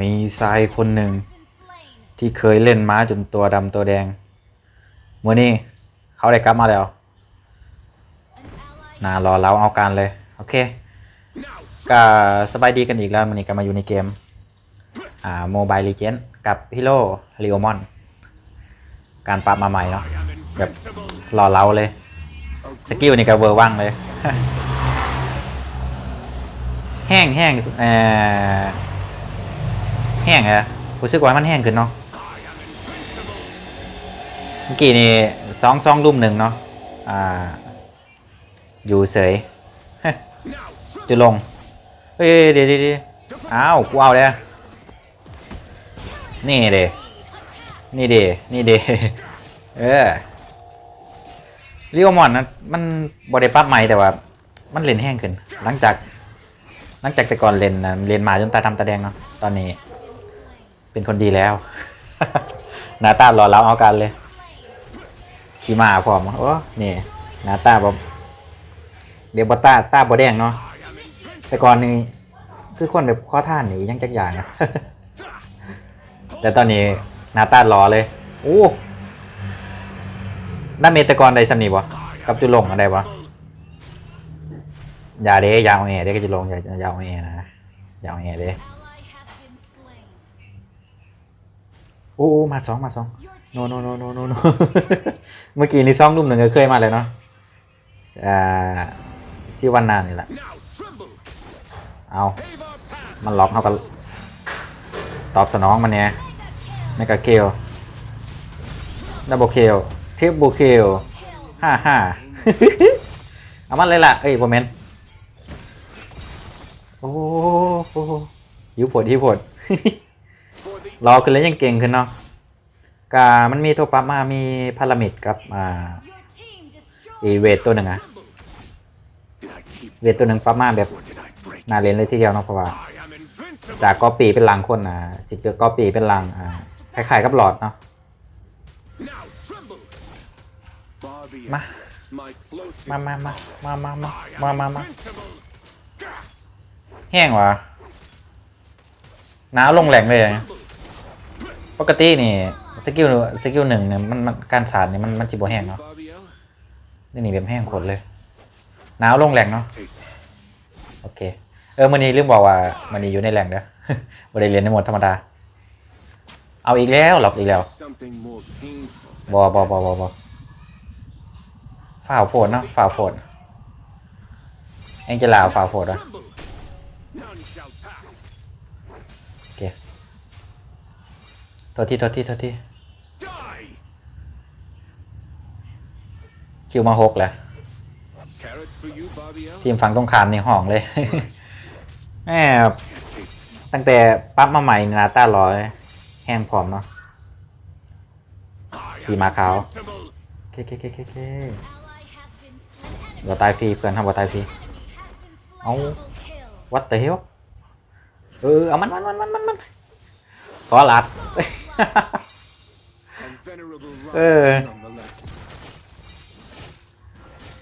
มีทรายคนหนึ่ง ที่เคยเล่นม้าจนตัวดำตัวแดงมื่อนี้เขาได้กลับมาแล้วนารอเราเอาการเลย โอเคก็สบายดีกันอีกแล้วมันนี้ก็มาอยู่ในเกม อ่าโมบายลีเจนกับฮิโร่ลีโอมอน การปรับมาใหม่เนาะแบบรอเราเลย สกิลนี่ก็เวอร์ว่างเลย แห้งแห้งเอ่อ แห้งเหรอรู้สึกว่ามันแห้งขึ้นเนาะเมื่อกี้นี่สองสองรุ่มหนึ่งเนาะอ่า อยู่เฉยจะลงเฮ้ยเดี๋ยวเดี๋ยวเอ้าวกูเอาเลยนี่เดนี่เดนี่เดเออเรียวมอนนะมันบอได้ปรับใหม่แต่ว่า มันเล่นแห้งขึ้น หลังจาก หลังจากแต่ก่อนเล่นนะเล่นมาจนตาดำตาแดงเนาะตอนนี้ เป็นคนดีแล้วหน้าตาหล่อเหลาเอากันเลยขี่มาพร้อมโอ้นี่หน้าตาแบบเดี๋ยวบตาตาบอแดงเนาะแต่ก่อนนี่คือคนแบบข้อท่านนี่ยังจักอย่างนะแต่ตอนนี้หน้าตาหล่อเลยโอ้ด้านเมตะกรได้สำนีบ่กับจุลงอะไรบ่อย่าเด้ยาวเอเด้ก็จุลงอย่าอยาวเอนะยาวเอเด้ โอ้โอ้มาสองมาสองโนโนโนโนโนโนเมื่อกี้นี่ซ่องรุ่มหนึ่งก็เคยมาเลยเนาะอ่าซิวันนานี่แหละเอามันล็อกเขาก็ตอบสนองมันเนี่ยในกาเกลดับเบิลเคลทปบิลเคลห้าห้าเอามันเลยล่ะ เอ้ยโมเมนต์โอ้โหหิวผดหิวผด รอขึ้นแล้วยังเก่งขึ้นเนาะกามันมีตัวปั๊บมามีพารามิดกับอ่าอีเวทตัวหนึ่งอะเวทตัวหนึ่งปั๊บมาแบบน่าเล่นเลยทีเดียวเนาะเพราะว่าจากกอปีเป็นลังคนอะสิบเจอกอปีเป็นลังอ่าคล้ายๆกับหลอดเนาะมามามามามามามามามามาแห้งวะหนาวลงแหลงเลยอะ ปกตินี่สกิลสกิลหนึ่งเนี่ยมันมันการสาดเนี่ยมันมันจิบแห้งเนาะนี่นี่แบบแห้งขนเลยหนาวลงแหลงเนาะโอเค เออมันนี้ลืมบอกว่ามันนี้อยู่ในแหล่งเด้อบริเรียนในหมดธรรมดา เอาอีกแล้วหลอกอีกแล้วบอบอบอบอบอฝ่าวโผดเนาะฝ่าวโผดเองจะลาวฝ่าวโผดอะโอเค โทษทีโทษทีโทษทีคิวมาหกแหละทีมฝั่งตรงข้ามนี่ห้องเลยแหมตั้งแต่ปั๊บมาใหม่นาต้ารอเลยแห้งผอมเนาะสีมาขาวเคเคเคเคเคบ่ตายฟรีเพื่อนทำบ่ตายฟรีเอาวัดเตลเออเอามันมันมันมันมันมันขอลัด เออ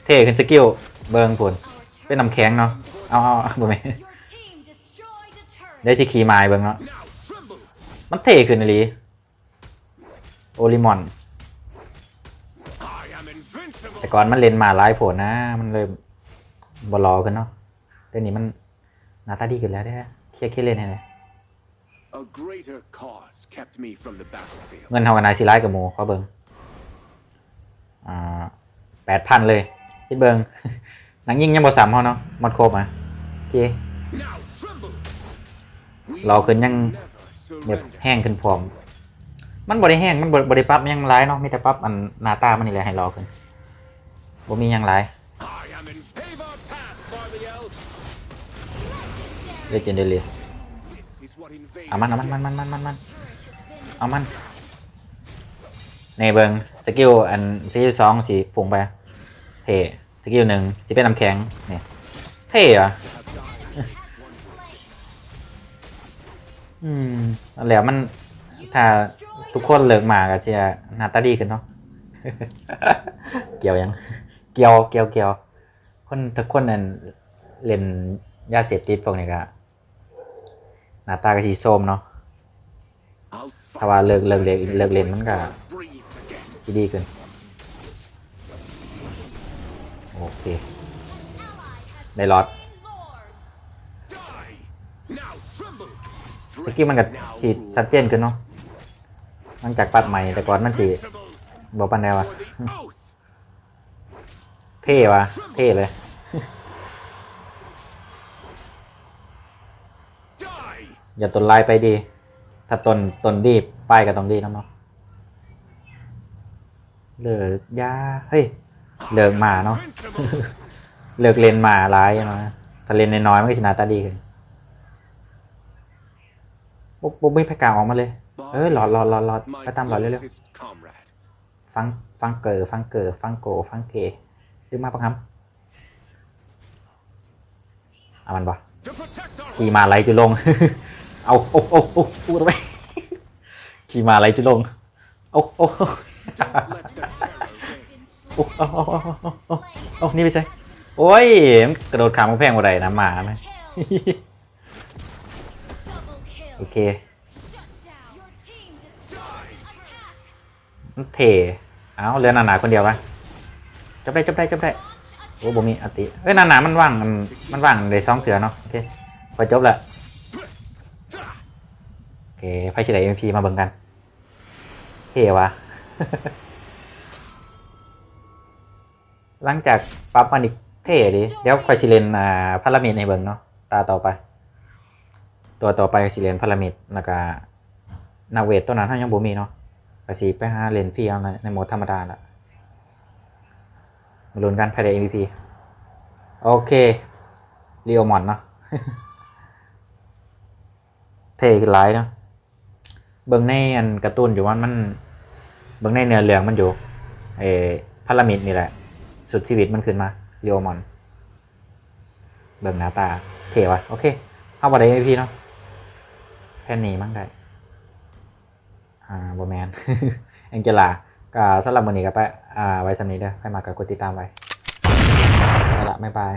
เท่ขึ้นสกิลเบิงผลเป็นน้ำแข็งเนาะ เอาเอาบ่แม่ได้สิคีมายเบิงเนาะ มันเท่ขึ้นอีหลีโอลิมอน แต่ก่อนมันเล่นมาหลายผลนะ มันเลยบอลอขึ้นเนาะแต่นี้มันหน้าตาดีขึ้นแล้วได้เคลียร์เคลียร์เล่นให้เลย A greater cause kept me from the battlefield. เงินเท่ากับนายซีไลท์กับหมูขอเบิงอ่าแปดพันเลยคิดเบิง หนังยิงยังบอสามเขาเนาะหมดครบอะโอเค Now tremble! We เราขึ้นยัง never แบบ surrender. แห้งขึ้นพร้อม มันบริแห้ง มันบริปรับยังร้ายเนาะมีแต่ปรับอันหนาตามันนี่แหละให้รอขึ้นบ่มีหยังร้าย I am in favor path, Barbiel. เลเจนเดลี This is what invaders เอามันเอามันมันมันมันมันมันเอามันในเบิงสกิลอันสกิลสองสีผงไปเท่สกิลหนึ่งสีเป็นน้ำแข็งเนี่ยเท่อะอืมนั่นแหละมันถ้าทุกคนเลิกหมากอะเชียร์หน้าตาดีขึ้นเนาะเกี่ยวยัง เกี่ยวเกี่ยวเกี่ยวคนทุกคนนั่นเล่นยาเสพติดพวกนี้ก็ หน้าตาก็สีส้มเนาะถ้าว่าเลิกเลิกเลิกเลิกเล่นมันก็ breeds again. สิดีขึ้นโอเคได้รอดสกิลมันก็สีดชัดเจนขึ้นเนาะหลังจากปรับใหม่แต่ก่อนมันสี Principle บอกปันแนวอะเท่วะเท่เลย อย่าตนลายไปดี ถ้าตนตนดีป้ายก็ต้องดีนะเนาะเลิกยาเฮ้ยเลิกหมาเนาะเลิกเล่นหมาร้ายเนาะถ้าเล่นน้อยๆมันก็ชนะตาดีขึ้นปุ๊บปุ๊บไม่พกางออกมาเลยเออหลอดหลอดหลอดหลอดไปตามหลอดเร็วๆฟังฟังเกอฟังเกอฟังโกฟังเกดึงมาปะครับเอามันปะขี่มาไล่จุลง เอาโอ้โอ้โอ้พูดไปขี่มาไล่จุลงเอาโอ้โอ้เอาเอาเอาเอาเอาเอาเอานี่ไม่ใช่โอ้ยมันกระโดดขามกำแพงบ่ได้นะหมานะโอเคเทเอาเรือหนาๆคนเดียวปะจบได้จบได้จบได้โอ้บ่มีอติเอ้ยหนาๆมันว่างมันว่างได้สองเถื่อเนาะโอเคพอจบละ เคไพ่เฉลย MP มาเบิ่งกันเท่วะ หลังจากปรับมันอีกเท่ดิเดี๋ยวคอยชิเลนอ่าพารามิดในเบิ่งเนาะตาต่อไป ตัวต่อไปชิเลนพารามิดแล้วก็นาเวทตัวนั้นท่านยังบ่มีเนาะไปสีไปหาเลนฟรีเอาในในโหมดธรรมดาละมาลุ้นกันภายใน MVP โอเคเรียวมอนเนาะเท่ขึ้นหลายเนาะ เบิ่งในอันกร์ตูนอยู่ว่ามันเบิ่งในเนื้อเรื่องมันอยู่เอพารามิดนี่แหละ สุดชีวิตมันขึ้นมาเรียวมอน เบิ่งหน้าตา เท่วะโอเค เอาบ่ได้ MVP เนาะแค่นี้มั้งได้ อ่าบอแมนแองเจล่าก็สำหรับวันนี้ก็ไปอ่าไว้สำนี้เด้อให้มากับกดติดตามไว้ไปละบ๊ายบาย